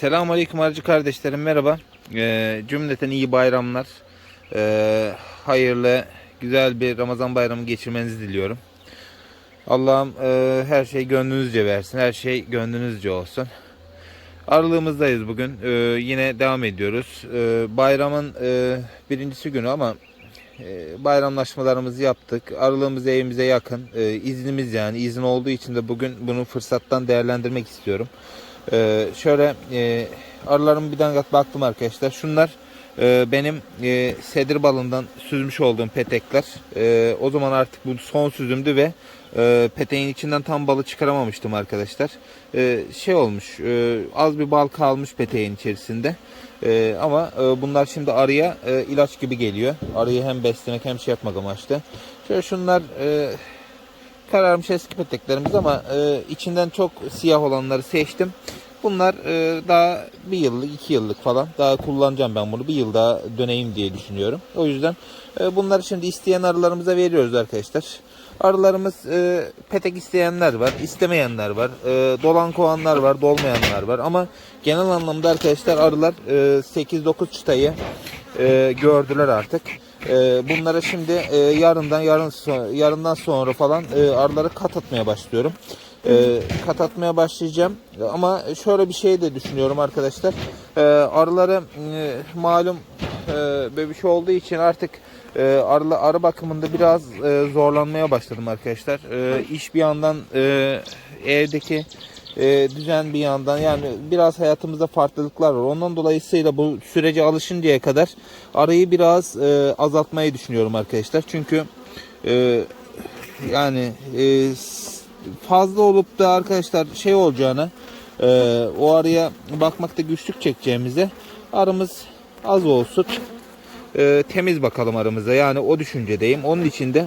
Selamun Aleyküm arıcı kardeşlerim merhaba. Ee, cümleten iyi bayramlar. Ee, hayırlı, güzel bir Ramazan bayramı geçirmenizi diliyorum. Allah'ım e, her şey gönlünüzce versin. Her şey gönlünüzce olsun. Aralığımızdayız bugün. Ee, yine devam ediyoruz. Ee, bayramın e, birincisi günü ama e, bayramlaşmalarımızı yaptık. Aralığımız evimize yakın. E, iznimiz yani. izin olduğu için de bugün bunu fırsattan değerlendirmek istiyorum. Ee, şöyle e, arılarımı bir dangat baktım arkadaşlar. Şunlar e, benim e, sedir balından süzmüş olduğum petekler. E, o zaman artık bu son süzümdü ve e, peteğin içinden tam balı çıkaramamıştım arkadaşlar. E, şey olmuş e, az bir bal kalmış peteğin içerisinde. E, ama e, bunlar şimdi arıya e, ilaç gibi geliyor. Arıyı hem beslemek hem şey yapmak amaçlı. Şöyle şunlar e, kararmış eski peteklerimiz ama e, içinden çok siyah olanları seçtim. Bunlar e, daha bir yıllık, iki yıllık falan. Daha kullanacağım ben bunu. Bir yıl daha döneyim diye düşünüyorum. O yüzden e, bunları şimdi isteyen arılarımıza veriyoruz arkadaşlar. Arılarımız e, petek isteyenler var, istemeyenler var. E, dolan kovanlar var, dolmayanlar var. Ama genel anlamda arkadaşlar arılar e, 8-9 çıtayı e, gördüler artık. E, bunlara şimdi e, yarından yarın so- yarından sonra falan e, arıları kat atmaya başlıyorum. E, kat atmaya başlayacağım. Ama şöyle bir şey de düşünüyorum arkadaşlar. E, arıları e, malum e, şey olduğu için artık e, arı, arı bakımında biraz e, zorlanmaya başladım arkadaşlar. E, iş bir yandan e, evdeki e, düzen bir yandan yani biraz hayatımızda farklılıklar var. Ondan dolayısıyla bu sürece alışıncaya kadar arayı biraz e, azaltmayı düşünüyorum arkadaşlar. Çünkü e, yani e, fazla olup da arkadaşlar şey olacağını e, o araya bakmakta güçlük çekeceğimize arımız az olsun e, temiz bakalım aramıza yani o düşüncedeyim. Onun için de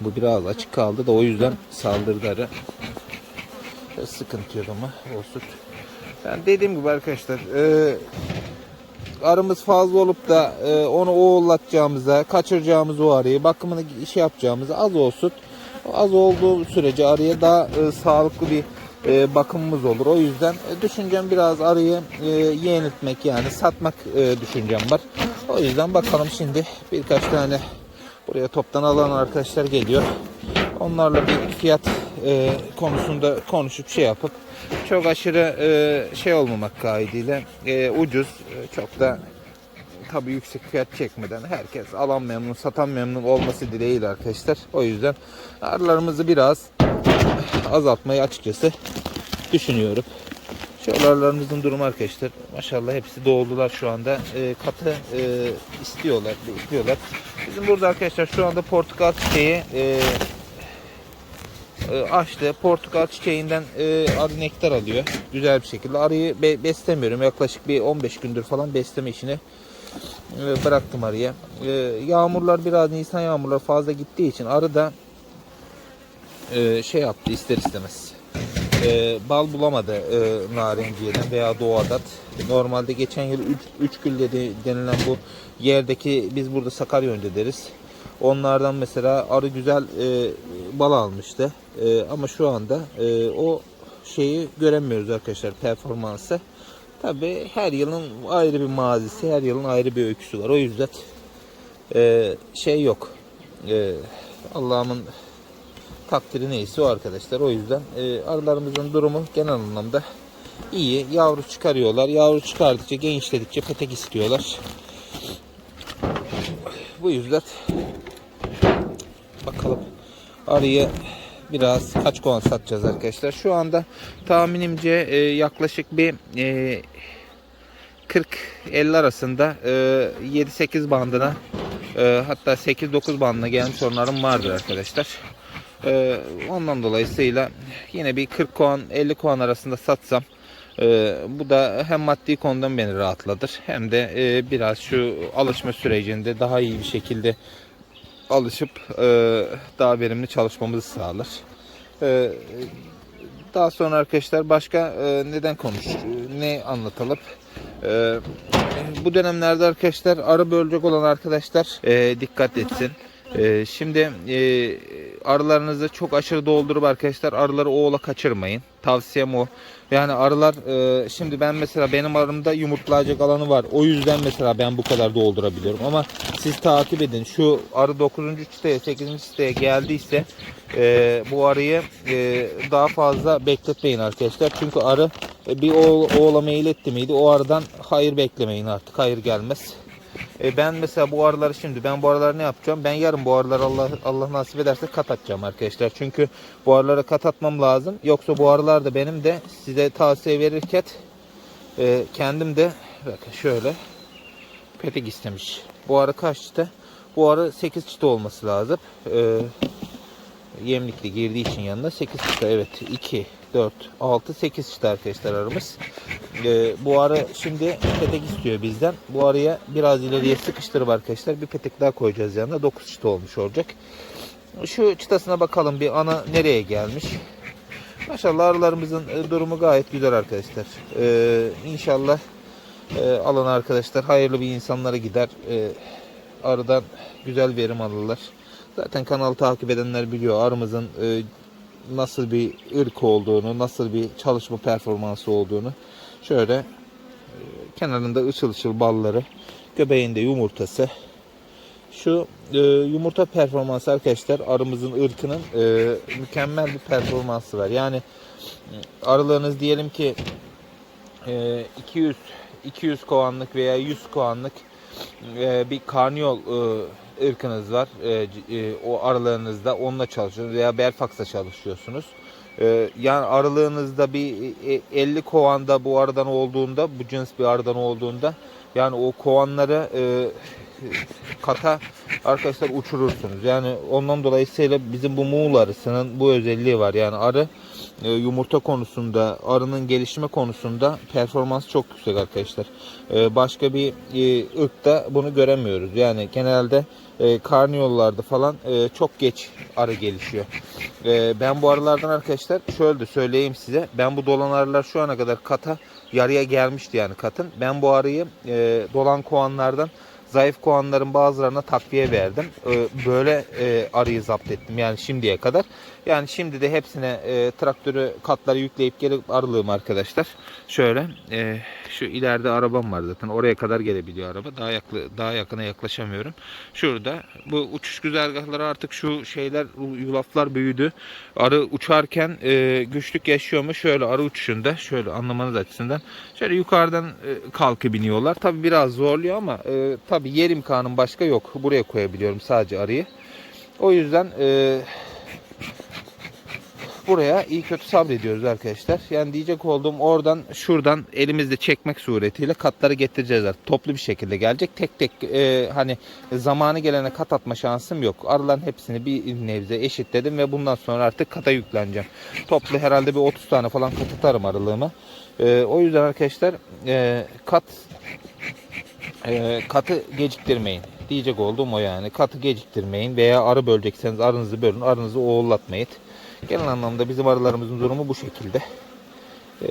bu biraz açık kaldı da o yüzden saldırdı arı. E, Sıkıntı yok ama olsun. Yani dediğim gibi arkadaşlar e, arımız fazla olup da e, onu oğullatacağımıza, kaçıracağımız o arıyı, bakımını şey yapacağımıza az olsun. Az olduğu sürece arıya daha e, sağlıklı bir e, bakımımız olur. O yüzden e, düşüncem biraz arıyı e, yeniltmek yani satmak e, düşüncem var. O yüzden bakalım şimdi birkaç tane buraya toptan alan arkadaşlar geliyor. Onlarla bir fiyat e, konusunda konuşup şey yapıp çok aşırı e, şey olmamak kaydıyla e, ucuz e, çok da tabi yüksek fiyat çekmeden herkes alan memnun satan memnun olması dileğiyle arkadaşlar. O yüzden arılarımızı biraz azaltmayı açıkçası düşünüyorum. Şu arılarımızın durumu arkadaşlar maşallah hepsi doldular şu anda. E, katı e, istiyorlar, bekliyorlar. Bizim burada arkadaşlar şu anda portakal çiçeği e, açtı. Portakal çiçeğinden e, arı nektar alıyor. Güzel bir şekilde. Arıyı be- beslemiyorum. Yaklaşık bir 15 gündür falan besleme işini e, bıraktım arıya. E, yağmurlar biraz Nisan yağmurlar fazla gittiği için arı da e, şey yaptı ister istemez. E, bal bulamadı e, narenciyeden veya doğadat. Normalde geçen yıl 3 gül denilen bu yerdeki biz burada Sakarya deriz. Onlardan mesela arı güzel e, bal almıştı. E, ama şu anda e, o şeyi göremiyoruz arkadaşlar performansı. Tabi her yılın ayrı bir mazisi, her yılın ayrı bir öyküsü var. O yüzden e, şey yok. E, Allah'ımın takdiri neyse o arkadaşlar. O yüzden e, arılarımızın durumu genel anlamda iyi. Yavru çıkarıyorlar. Yavru çıkardıkça, genişledikçe petek istiyorlar. Bu yüzden bakalım arıyı biraz kaç kovan satacağız arkadaşlar. Şu anda tahminimce e, yaklaşık bir e, 40-50 arasında e, 7-8 bandına e, hatta 8-9 bandına gelmiş olanlarım vardır arkadaşlar. E, ondan dolayısıyla yine bir 40 kovan 50 kovan arasında satsam e, bu da hem maddi konudan beni rahatlatır hem de e, biraz şu alışma sürecinde daha iyi bir şekilde alışıp e, daha verimli çalışmamızı sağlar. E, daha sonra arkadaşlar başka e, neden konuş, ne anlatalım? E, bu dönemlerde arkadaşlar arı bölecek olan arkadaşlar e, dikkat etsin. E, şimdi e, arılarınızı çok aşırı doldurup arkadaşlar arıları oğula kaçırmayın. Tavsiyem o. Yani arılar e, şimdi ben mesela benim arımda yumurtlayacak alanı var. O yüzden mesela ben bu kadar doldurabiliyorum. Ama siz takip edin. Şu arı 9. çıtaya 8. çıtaya geldiyse e, bu arıyı e, daha fazla bekletmeyin arkadaşlar. Çünkü arı e, bir oğ, oğla mail etti miydi o arıdan hayır beklemeyin artık. Hayır gelmez. E, ben mesela bu arıları şimdi ben bu arıları ne yapacağım? Ben yarın bu arıları Allah Allah nasip ederse kat atacağım arkadaşlar. Çünkü bu arılara kat atmam lazım. Yoksa bu arılar da benim de size tavsiye verirken e, kendim de bakın şöyle petek istemiş. Bu arı kaç çıta? Bu arı 8 çıta olması lazım. E, yemlikli girdiği için yanında 8 çıta evet 2 4 6 8 çıta arkadaşlar arımız. Ee, bu arı şimdi petek istiyor bizden. Bu arıya biraz ileriye sıkıştırıp arkadaşlar bir petek daha koyacağız yanına 9 çıta olmuş olacak. Şu çıtasına bakalım bir ana nereye gelmiş. Maşallah arılarımızın e, durumu gayet güzel arkadaşlar. Ee, inşallah e, alan arkadaşlar hayırlı bir insanlara gider. Ee, arıdan güzel verim alırlar. Zaten kanalı takip edenler biliyor arımızın e, nasıl bir ırk olduğunu, nasıl bir çalışma performansı olduğunu. Şöyle e, kenarında ışıl ışıl balları, göbeğinde yumurtası. Şu e, yumurta performansı arkadaşlar arımızın ırkının e, mükemmel bir performansı var. Yani e, arılarınız diyelim ki e, 200 200 kovanlık veya 100 kovanlık e, bir karniyol e, ırkınız var. E, e, o aralarınızda onunla çalışıyorsunuz veya Belfax'la çalışıyorsunuz. E, yani aralığınızda bir e, 50 kovanda bu aradan olduğunda, bu cins bir aradan olduğunda yani o kovanları e, kata arkadaşlar uçurursunuz. Yani ondan dolayısıyla bizim bu Muğla arısının bu özelliği var. Yani arı e, yumurta konusunda, arının gelişme konusunda performans çok yüksek arkadaşlar. E, başka bir e, ırkta bunu göremiyoruz. Yani genelde e, karniyollarda falan e, çok geç arı gelişiyor. Ben bu arılardan arkadaşlar şöyle de söyleyeyim size. Ben bu dolan arılar şu ana kadar kata yarıya gelmişti yani katın. Ben bu arıyı dolan kovanlardan zayıf kovanların bazılarına takviye verdim. Ee, Böyle e, arıyı zapt ettim yani şimdiye kadar. Yani şimdi de hepsine e, traktörü katları yükleyip gelip arılığım arkadaşlar. Şöyle e, şu ileride arabam var zaten oraya kadar gelebiliyor araba. Daha yaklı, daha yakına yaklaşamıyorum. Şurada bu uçuş güzergahları artık şu şeyler yulaflar büyüdü. Arı uçarken e, güçlük yaşıyor mu? Şöyle arı uçuşunda şöyle anlamanız açısından şöyle yukarıdan e, kalkıp biniyorlar. Tabi biraz zorluyor ama e, tabi yer imkanım başka yok. Buraya koyabiliyorum sadece arıyı. O yüzden e, buraya iyi kötü sabrediyoruz arkadaşlar. Yani diyecek olduğum oradan şuradan elimizde çekmek suretiyle katları getireceğiz artık. Toplu bir şekilde gelecek. Tek tek e, hani zamanı gelene kat atma şansım yok. Arıların hepsini bir nebze eşitledim ve bundan sonra artık kata yükleneceğim. Toplu herhalde bir 30 tane falan kat atarım arılığıma. E, o yüzden arkadaşlar e, kat e, katı geciktirmeyin. Diyecek olduğum o yani. Katı geciktirmeyin veya arı bölecekseniz arınızı bölün. Arınızı oğullatmayın. Genel anlamda bizim arılarımızın durumu bu şekilde. E,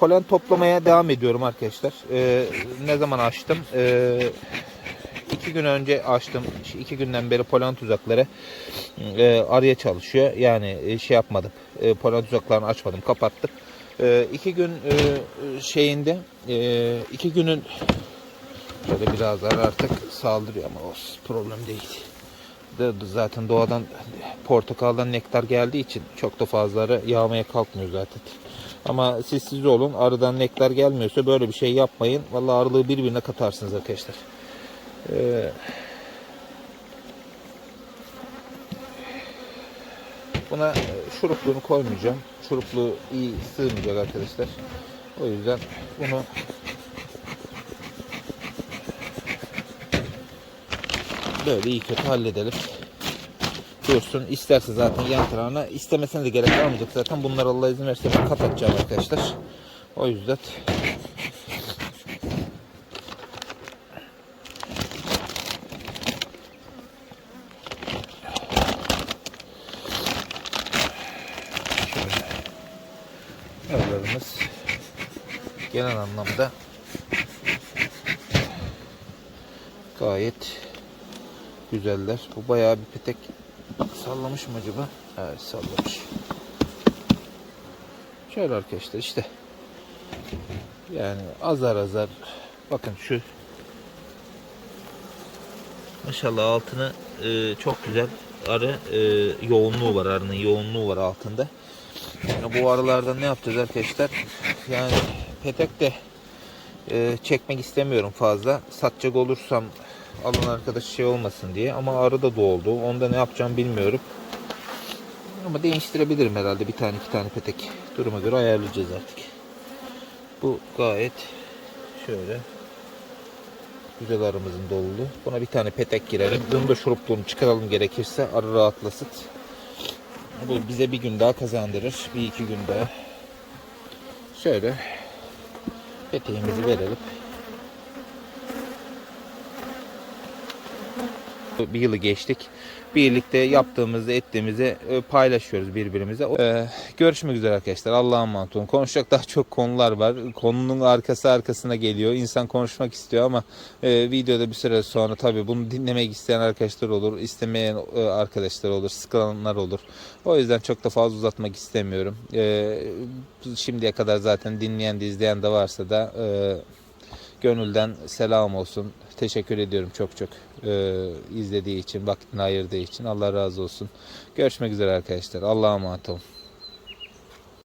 polen toplamaya devam ediyorum arkadaşlar. E, ne zaman açtım? E, iki gün önce açtım. İki günden beri polen tuzakları e, arıya çalışıyor. Yani e, şey yapmadım. E, polen tuzaklarını açmadım. Kapattım. E, iki gün e, şeyinde e, iki günün Şöyle biraz artık saldırıyor ama olsun problem değil. De, zaten doğadan portakaldan nektar geldiği için çok da fazlaları yağmaya kalkmıyor zaten. Ama siz siz olun arıdan nektar gelmiyorsa böyle bir şey yapmayın. Vallahi arılığı birbirine katarsınız arkadaşlar. Ee, buna şurupluğunu koymayacağım. Şurupluğu iyi sığmayacak arkadaşlar. O yüzden bunu böyle iyi kötü halledelim. Dursun. İsterse zaten yan tarafına. istemesine de gerek kalmayacak zaten. Bunlar Allah izin verirse ben kat atacağım arkadaşlar. O yüzden aralarımız genel anlamda gayet güzeller. Bu bayağı bir petek sallamış mı acaba? Evet sallamış. Şöyle arkadaşlar işte. Yani azar azar bakın şu Maşallah altını e, çok güzel arı e, yoğunluğu var arının yoğunluğu var altında. Yani bu arılardan ne yapacağız arkadaşlar? Yani petek de e, çekmek istemiyorum fazla. Satacak olursam alan arkadaş şey olmasın diye ama arı da doldu. Onda ne yapacağım bilmiyorum. Ama değiştirebilirim herhalde bir tane iki tane petek. Duruma göre ayarlayacağız artık. Bu gayet şöyle güzel arımızın dolulu. Buna bir tane petek girelim. Bunu da şurupluğunu çıkaralım gerekirse arı rahatlasın. Bu bize bir gün daha kazandırır. Bir iki gün daha. Şöyle peteğimizi verelim. Bir yılı geçtik. Birlikte yaptığımızı, ettiğimizi e, paylaşıyoruz birbirimize. Ee, görüşmek üzere arkadaşlar. Allah'a emanet olun. Konuşacak daha çok konular var. Konunun arkası arkasına geliyor. İnsan konuşmak istiyor ama e, videoda bir süre sonra tabii bunu dinlemek isteyen arkadaşlar olur. istemeyen e, arkadaşlar olur. Sıkılanlar olur. O yüzden çok da fazla uzatmak istemiyorum. E, şimdiye kadar zaten dinleyen de izleyen de varsa da e, gönülden selam olsun. Teşekkür ediyorum çok çok e, izlediği için, vaktini ayırdığı için. Allah razı olsun. Görüşmek üzere arkadaşlar. Allah'a emanet olun.